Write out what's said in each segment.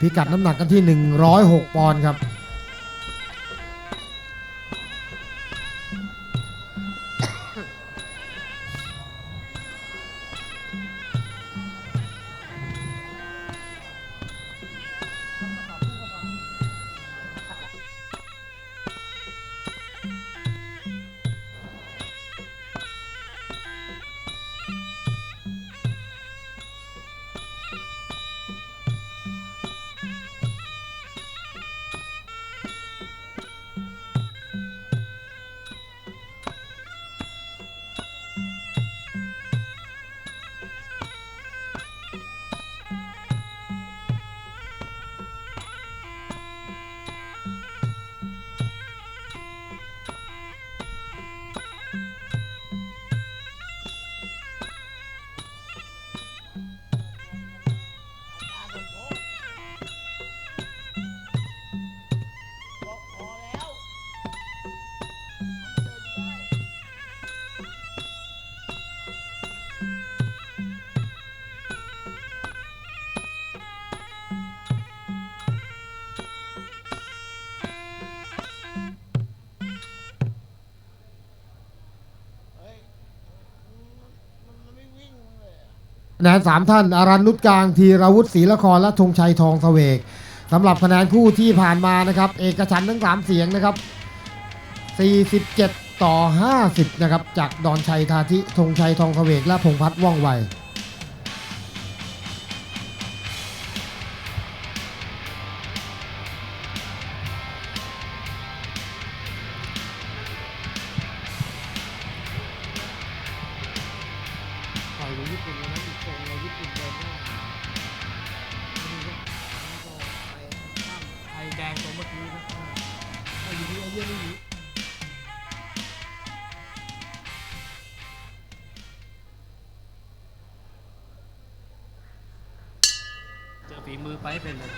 พิกัดน้ำหนักกันที่ 106 ปอนด์ครับ คะแนนสามท่านอารันนุชกลางธีรวุฒิศรีละครและธงชัยทองเสวกสำหรับคะแนนคู่ที่ผ่านมานะครับ เอกฉันทั้ง 3 เสียงนะครับ 47 ต่อ 50 นะครับ จากดอนชัยทาธิธงชัยทองเสวกและพงพัฒน์ว่องไว เจอฝีมือไปให้เป็นเลย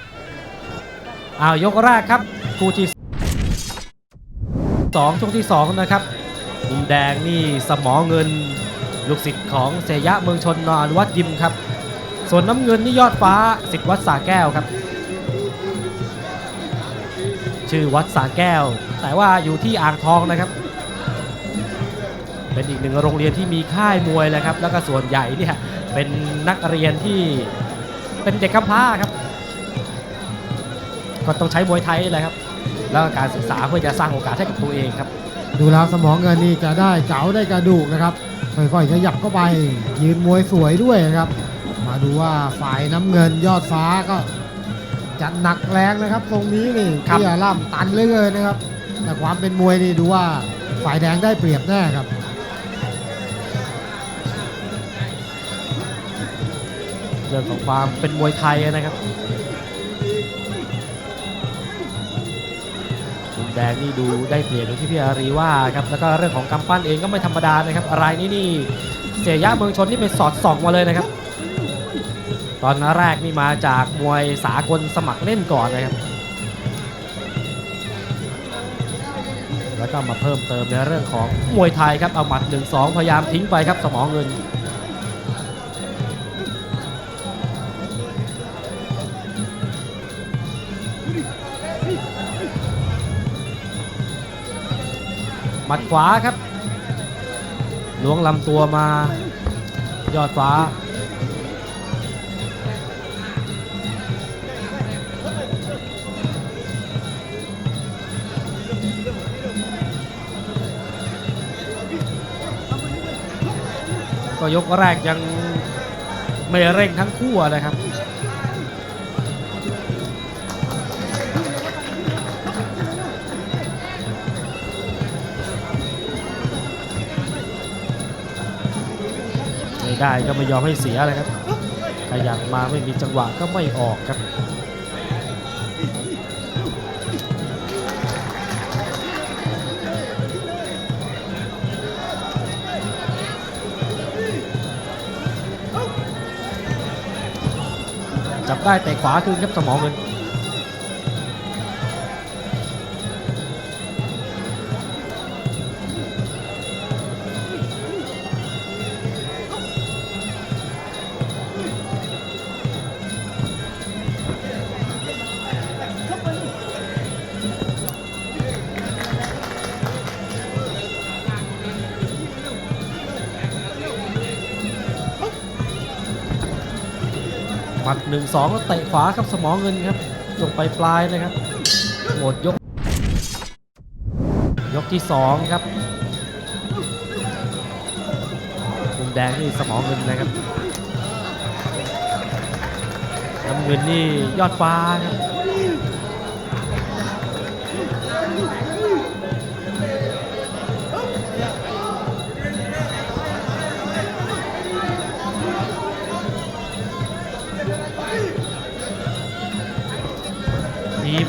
อ้าวยกแรกครับคู่ที่สองช่วงที่สองนะครับมุมแดงนี่สมอเงินลูกศิษย์ของเสยะเมืองชนนอนวัดยิมครับ ส่วนน้ำเงินนี่ยอดฟ้าศิษย์วัดสาแก้วครับ ชื่อวัดสาแก้ว แต่ว่าอยู่ที่อ่างทองนะครับ เป็นอีกหนึ่งโรงเรียนที่มีค่ายมวยเลยครับ แล้วก็ส่วนใหญ่เนี่ยเป็นนักเรียนที่ เป็นเด็กกำพร้าครับ ก็ต้องใช้มวยไทยแหละครับ แล้วก็การศึกษาเพื่อจะสร้างโอกาสให้กับตัวเองครับ ดูแล้วสมองเงินนี่จะได้เก๋าได้กระดูกนะครับค่อยๆขยับเข้าไป ยืนมวยสวยด้วยนะครับ มาดูว่าฝ่ายน้ำเงินยอดฟ้าก็จะหนักแรงนะครับ ตรงนี้นี่ครับเที่ยล่ำตันเหลยเลยนะครับ แต่ความเป็นมวยนี่ดูว่าฝ่ายแดงได้เปรียบแน่ครับ เรื่องของความเป็นมวยไทยนะครับมุมแดงนี่ดูได้เปรียบอย่างที่พี่อารีว่าครับแล้วก็เรื่องของกำปั้นเองก็ไม่ธรรมดานะครับรายนี้นี่เสียยะเมืองชนนี่เป็นสอดส่องมาเลยนะครับ ตอนแรกนี่มาจากมวยสากลสมัครเล่นก่อนนะครับ แล้วก็มาเพิ่มเติมในเรื่องของมวยไทยครับเอาหมัด1-2 พยายามทิ้งไปครับสมองเงิน มัดขวาครับล้วงลำตัวมายอดฟ้า ก็ยกแรกยังไม่เร่งทั้งคู่นะครับ ได้ก็ไม่ยอมให้เสียเลยครับ ขยับมาไม่มีจังหวะก็ไม่ออกครับจับได้แต่ขวาคืนครับสมองเงิน มัดหนึ่งสองแล้วเตะขวาครับสมองเงินครับจบไปปลายเลยครับหมดยก ยกที่สองครับมุมแดงนี่สมองเงินนะครับน้ำเงินนี่ยอดฟ้าครับ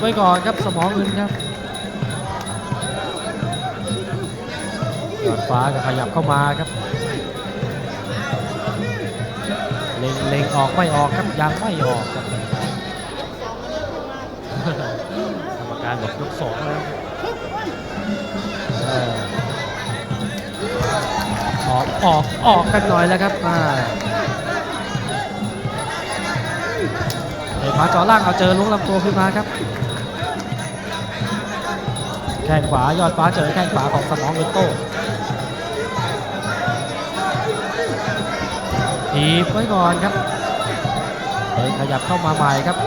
ไว้ก่อนครับสมองเงินครับยอดฟ้าก็ขยับเข้ามาครับ เล็งเล็งออกไม่ออกครับยังไม่ออกครับกรรมการบอกยกสองแล้วออกออกออกกันหน่อยแล้วครับอ่าเตะขวาจ่อล่างเอาเจอล้วงลำตัวขึ้นมาครับ ข้งขวายอดฟ้าเจอแข้งขวาของสมองเงินโต้ทีบไว้ก่อนครับเดินขยับเข้ามาใหม่ครับ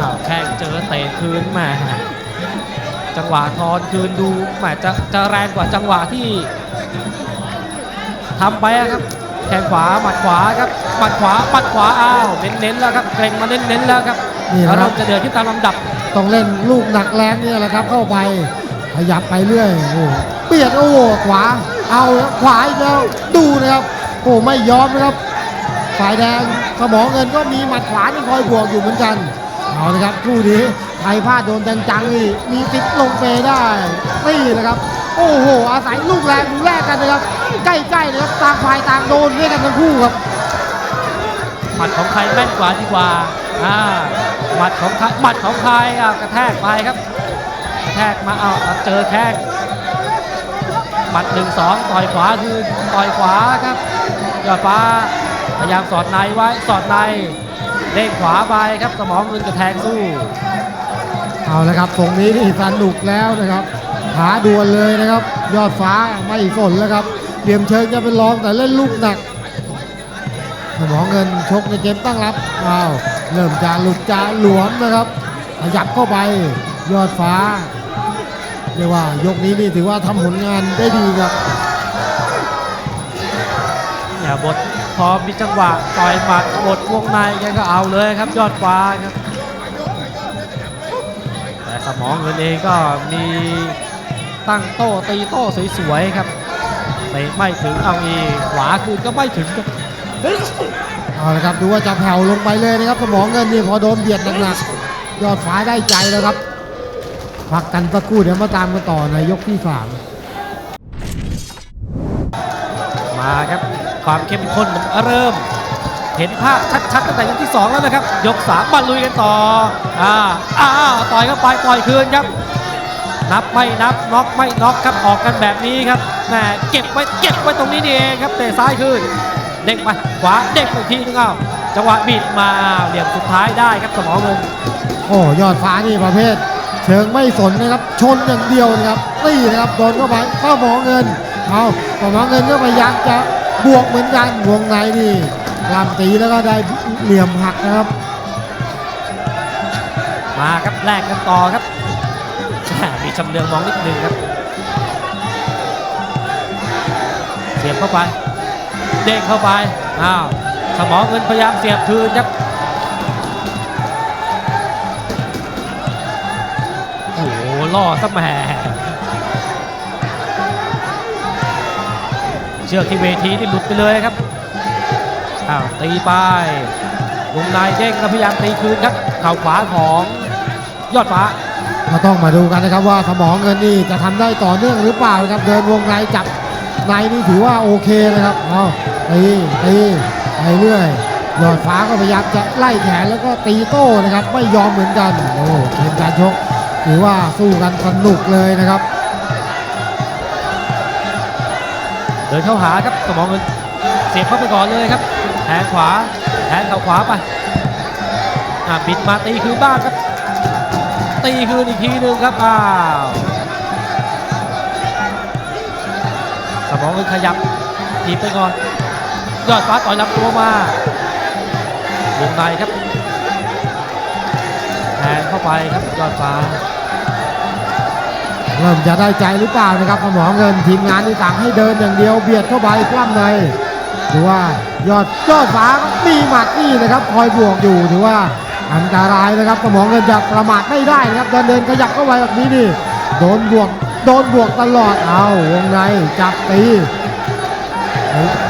อ้าวแข้งเจอเตะคืนแหมจังหวะทอนคืนดูแหมจะจะแรงกว่าจังหวะที่ทำไปอะครับแข้งขวาหมัดขวาครับหมัดขวาหมัดขวาอ้าวเน้นๆแล้วครับเกรงมาเน้นๆแล้วครับนี่นะคเริ่รับมจะเดือดขึ้นตามลำดับต้องเล่นลูกหนักแรงเนี่ยแหละครับเข้าไป ขยับไปเรื่อยโอ้โหเบียดโอ้ขวา เอาขวาอีกแล้วดูนะครับโอ้ไม่ยอมนะครับฝ่ายแดงสมองเงินก็มีหมัดขวาที่คอยบวกอยู่เหมือนกันเอาละครับคู่นี้ใครพลาดโดนจังๆนี่มีติดลงเปได้นี่นะครับ โอ้โห อาศัยลูกแรงดูแลกกันนะครับ ใกล้ๆนะครับต่างฝ่ายต่างโดนด้วยกันทั้งคู่ครับหมัดของใครแม่นกว่าดีกว่าอ่าหมัดของใครหมัดของใครอะกระแทกไปครับ แทกมาเอาเจอแข้งหมัดหนึ่งสองต่อยขวาคือต่อยขวาครับยอดฟ้าพยายามสอดในไว้สอดในเด้งขวาไปครับสมองเงินกระแทงสู้ เอาละครับตรงนี้นี่สนุกแล้วนะครับหาดวลเลยนะครับ ยอดฟ้าไม่สนแล้วครับเตรียมเชิงจะเป็นรองแต่เล่นลูกหนักสมองเงินชกในเกมตั้งรับอ้าวเริ่มจะหลุดจะหลวมนะครับขยับเข้าไป ยอดฟ้า เรียกว่ายกนี้นี่ถือว่าทำผลงานได้ดีครับเนี่ยบทพอมีจังหวะต่อยหมัดบทวงในแกก็เอาเลยครับยอดฟ้าครับ แต่สมองเงินเองก็มีตั้งโต้ตีโต้สวยๆครับเตะไม่ถึงเอาอีกขวาคืนก็ไม่ถึงครับเอาละครับดูว่าจะแผ่วลงไปเลยนะครับสมองเงินนี่พอโดนเบียดหนักๆยอดฟ้าได้ใจแล้วครับ พักกันสักครู่เดี๋ยวมาตามกันต่อในยกที่สามมาครับความเข้มข้นมันเริ่ม เห็นภาพชัดๆตั้งแต่ยกที่ 2 แล้วนะครับ ยก3มาลุยกันต่ออ่าอ่าต่อยเข้าไปต่อยคืนครับนับไม่นับน็อกไม่น็อกครับออกกันแบบนี้ครับแหมเก็บไว้เก็บไว้ตรงนี้นี่เองครับเตะซ้ายคืนเด้งไปขวาเด้งไปอีกทีนึงอ้าวจังหวะบิดมาเหลี่ยมสุดท้ายได้ครับสมองเงินโอ้ยอดฟ้านี่ประเภท เชิงไม่สนนะครับ ชนอย่างเดียวนะครับนี่นะครับโดนเข้าไปเข้าหมอเงิน เอาหมอเงินก็พยายามจะบวกเหมือนกันวงในนี่ลำตีแล้วก็ได้เหลี่ยมหักนะครับ มาครับแลกกันต่อครับมีชำเลืองมองนิดนึงครับเสียบเข้าไป เด้งเข้าไปอ้าวสมองเงินพยายามเสียบคืนครับ ล่อซะแหมเชือกที่เวทีนี่หลุดไปเลยครับอ้าวตีไปวงในเด้งแล้วพยายามตีคืนครับเข่าขวาของยอดฟ้าก็ต้องมาดูกันนะครับว่าสมองเงินนี่จะทำได้ต่อเนื่องหรือเปล่านะครับเดินวงในจับในนี่ถือว่าโอเคนะครับเอาตีตีไปเรื่อยยอดฟ้าก็พยายามจะไล่แขนแล้วก็ตีโต้นะครับไม่ยอมเหมือนกันโอ้เกมการชก ถือว่าสู้กันสนุกเลยนะครับ เดินเข้าหาครับสมองเงินเสียบเข้าไปก่อนเลยครับแทงขวาแทงเข่าขวาไปอะบิดมาตีคืนบ้างครับ ตีคืนอีกทีหนึ่งครับอ้าวสมองเงินขยับทีบไปก่อนยอดฟ้าต่อยลำตัวมาวงในครับแทนเข้าไปครับยอดฟ้า เริ่มจะได้ใจหรือเปล่านะครับสมอเงินทีมงานที่สั่งให้เดินอย่างเดียวเบียดเข้าไปปล้ำในถือว่ายอดยอดฟ้ามีหมัดนี่นะครับคอยบวกอยู่ถือว่าอันตรายนะครับสมองเงินจะประมาทไม่ได้นะครับเดินเดินขยับเข้าไปแบบนี้นี่โดนบวกโดนบวกตลอดเอาวงในจับตี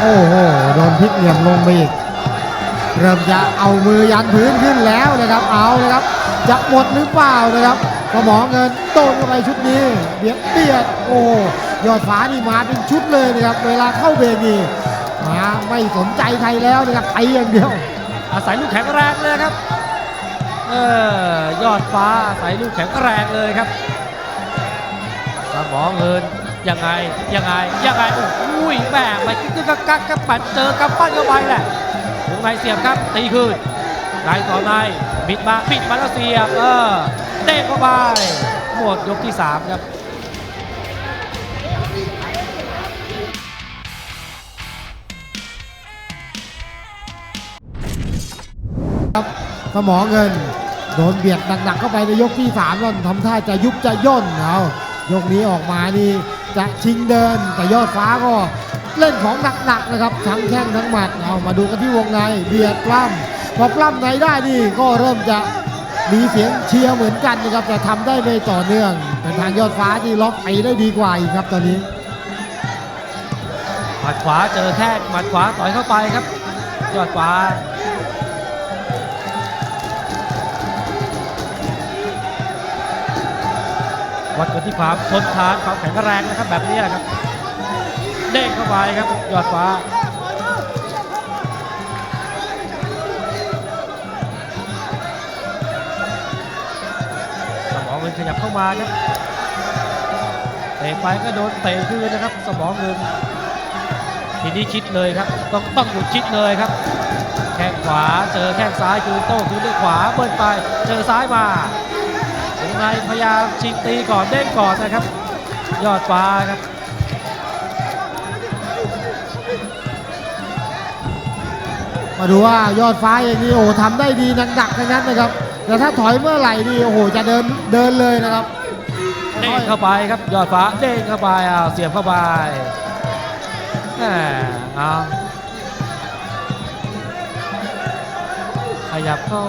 โอ้โหโดนพลิกเหลี่ยมลงไปอีกเริ่มจะเอามือยันพื้นขึ้นแล้วนะครับเอานะครับจะหมดหรือเปล่านะครับ สมองเงินโดนเข้าไปชุดนี้เบียดเบียดโอ้ยอดฟ้านี่มาเป็นชุดเลยนะครับเวลาเข้าเบรกนี่มาไม่สนใจใครแล้วนะครับไปอย่างเดียว อาศัยลูกแข็งแรงเลยครับเออยอดฟ้าอาศัยลูกแข็งแรงเลยครับสมองเงินยังไงยังไงยังไงโอ้ยแม่ไปกึกกักกักกับปัดเจอกำปั้นเข้าไปแหละวงในเสียบครับตีคืนในต่อในบิดมาบิดมาแล้วเสียบเออ เด้งเข้าไปหมดยกที่สามครับสมองเงิน โดนเบียดหนักๆเข้าไปในยกที่สามนั่นทำท่าจะยุบจะย่นเอายกนี้ออกมานี่จะชิงเดินแต่ยอดฟ้าก็เล่นของหนักๆนะครับ ทั้งแข้งทั้งหมัดเอามาดูกันที่วงในเบียดปล้ำพอปล้ำในได้นี่ก็เริ่มจะ มีเสียงเชียร์เหมือนกันนะครับแต่ทำได้ไม่ต่อเนื่องแต่ทางยอดฟ้าที่ล็อกไปได้ดีกว่าอีกครับตอนนี้หมัดขวาเจอแข้งหมัดขวาต่อยเข้าไปครับ ยอดฟ้าวัดกันที่ความทนทานความแข็งแรงนะครับแบบนี้ครับ เด้งเข้าไปครับ ยอดฟ้า เงินขยับเข้ามาครับเตะไปก็โดนเตะคืนนะครับ สมองเงินทีนี้คิดเลยครับ ต้องต้องหยุดคิดเลยครับ แข้งขวาเจอแข้งซ้ายคืนโต้คืนด้วยขวาเบิ้ลไปเจอซ้ายมาถึงในพยายามชิงตีก่อนเด้งก่อนนะครับ ยอดฟ้าครับมาดูว่ายอดฟ้าอย่างนี้โอ้ทำได้ดีหนักๆทั้งนั้นนะครับ แต่ถ้าถอยเมื่อไหร่นี่โอ้โหจะเดินเดินเลยนะครับเด้งเข้าไปครับยอดฟ้าเด้งเข้าไปอ้าวเสียบเข้าไปแหมเอาขยับเข้า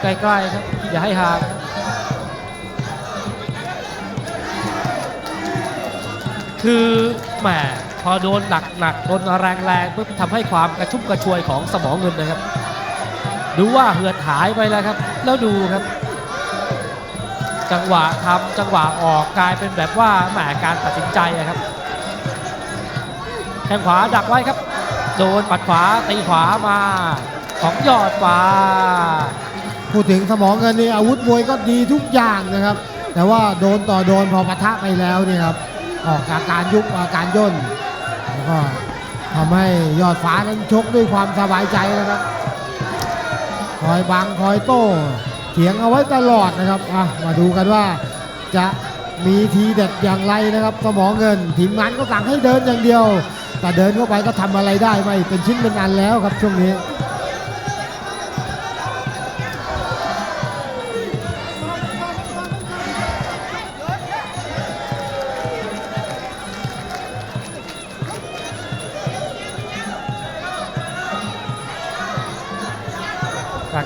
ใกล้ๆครับอย่าให้ห่างคือแหมพอโดนหนักๆโดนแรงๆปุ๊บทำให้ความกระชุ่มกระชวยของสมองเงินนะครับ ดูว่าเหือดหายไปแล้วครับ แล้วดูครับ จังหวะทำจังหวะออกกลายเป็นแบบว่าแหมการตัดสินใจอะครับแข้งขวาดักไว้ครับ โดนปัดขวาตีขวามา ของยอดฟ้าพูดถึงสมองเงินนี่อาวุธมวยก็ดีทุกอย่างนะครับ แต่ว่าโดนต่อโดนพอปะทะไปแล้วเนี่ยครับออกอาการยุบอาการย่นแล้วก็ทำให้ยอดฟ้านั้นชกด้วยความสบายใจนะครับ คอยบังคอยโต้เถียงเอาไว้ตลอดนะครับอะมาดูกันว่าจะมีทีเด็ดอย่างไรนะครับ สมองเงินทีมงานก็สั่งให้เดินอย่างเดียว แต่เดินเข้าไปก็ทำอะไรได้ไม่เป็นชิ้นเป็นอันแล้วครับช่วงนี้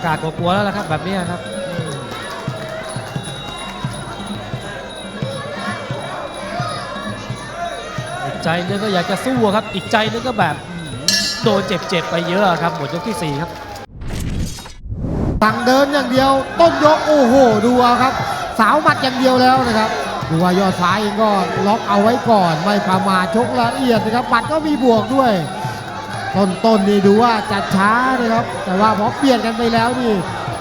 กากากลัวๆแล้วล่ะครับ แบบนี้ครับอีกใจนึงก็อยากจะสู้ครับ อีกใจนึงก็แบบโดนเจ็บๆไปเยอะครับหมดยกที่ 4 ครับสั่งเดินอย่างเดียว ต้นยกโอ้โห ดูเอาครับ สาวมัดอย่างเดียวแล้วนะครับดูว่ายอดฟ้าเองก็ล็อกเอาไว้ก่อน ไม่ประมาทชกละเอียดนะครับหมัดก็มีบวกด้วย ต้นต้นนี่ดูว่าจัดช้านะครับ แต่ว่าพอเปลี่ยนกันไปแล้วนี่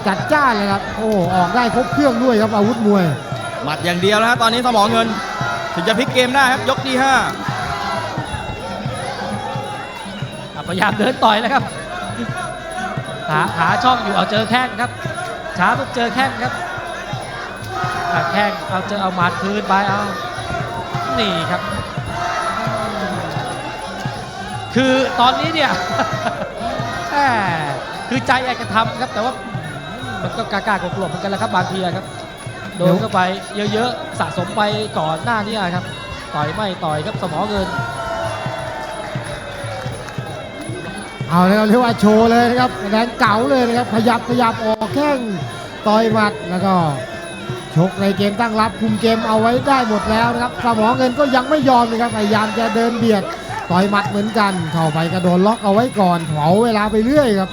จัดจ้านเลยครับ โอ้ออกได้ครบเครื่องด้วยครับอาวุธมวย หมัดอย่างเดียวแล้วฮะตอนนี้สมองเงิน ถึงจะพลิกเกมได้ครับยกที่5อะพยายามเดินต่อยแล้วครับ หาหาช่องอยู่เอาเจอแข้งครับ ช้าปุ๊บเจอแข้งครับอะแข้งเอาเจอเอาหมัดคืนไปเอา นี่ครับ คือตอนนี้เนี่ย แหมคือใจอยากจะทำครับ แต่ว่ามันก็กล้าๆกลัวๆเหมือนกันแหล้วครับบางทีอะครับ โดนเข้าไปเยอะๆสะสมไปก่อนหน้านี้ครับ ต่อยไม่ต่อยครับสมอเงิน เอาเลยครับเรียกว่าโชว์เลยนะครับแรงเก๋าเลยนะครับขยับขยับออกแข้งต่อยหมัดแล้วก็ชกในเกมตั้งรับคุมเกมเอาไว้ได้หมดแล้วนะครับสมองเงินก็ยังไม่ยอมนะครับพยายามจะเดินเบียด ต่อยหมัดเหมือนกัน เข้าไปกระโดนล็อกเอาไว้ก่อนเผาเวลาไปเรื่อยครับ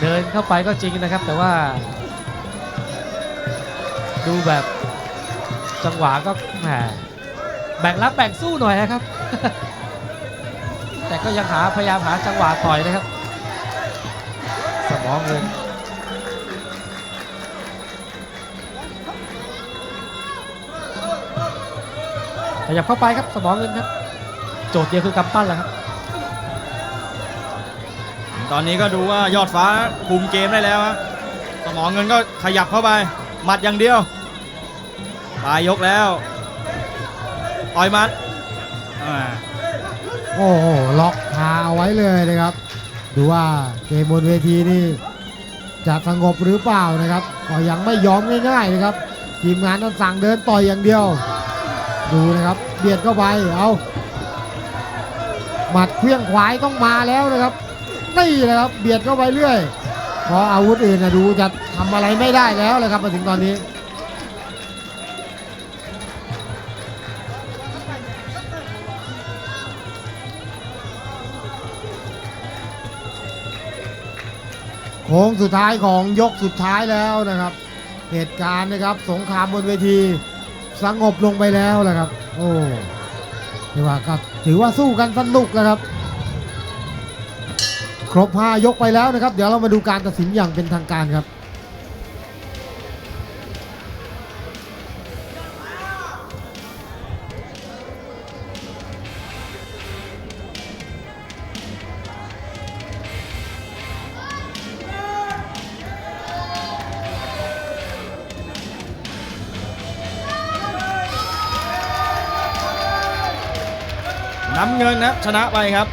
เดินเข้าไปก็จริงนะครับ แต่ว่า ดูแบบจังหวะก็แหมแบ่งรับแบ่งสู้หน่อยนะครับ แต่ก็ยังหาพยายามหาจังหวะต่อยนะครับ สมองเงินขยับเข้าไปครับสมองเงินครับ โจทย์เดียวคือกำปั้นแหละครับ ตอนนี้ก็ดูว่ายอดฟ้าคุมเกมได้แล้วครับสมองเงินก็ขยับเข้าไปหมัดอย่างเดียวปลายยกแล้วต่อยหมัดอ่าโอ้โหล็อกคาเอาไว้เลยนะครับ ดูว่าเกมบนเวทีนี่จะสงบหรือเปล่านะครับก็ยังไม่ยอมง่ายๆนะครับทีมงานต้องสั่งเดินต่อยอย่างเดียว ดูนะครับเบียดเข้าไปเอาหมัดเครื่องขวายต้องมาแล้วนะครับนี่แหละครับเบียดเข้าไปเรื่อยพราะอาวุธอื่นนะดูจะทำอะไรไม่ได้แล้วเลยครับมาถึงตอนนี้ ค้งสุดท้ายของยกสุดท้ายแล้วนะครับ เหตุการณ์นะครับ สงครามบนเวทีสงบลงไปแล้วแหละครับ โอ้ถือว่าก็ถือว่าสู้กันสนุกนะครับ ครบ5ยกไปแล้วนะครับ เดี๋ยวเรามาดูการตัดสินอย่างเป็นทางการครับ น้ำเงินนะชนะไปครับ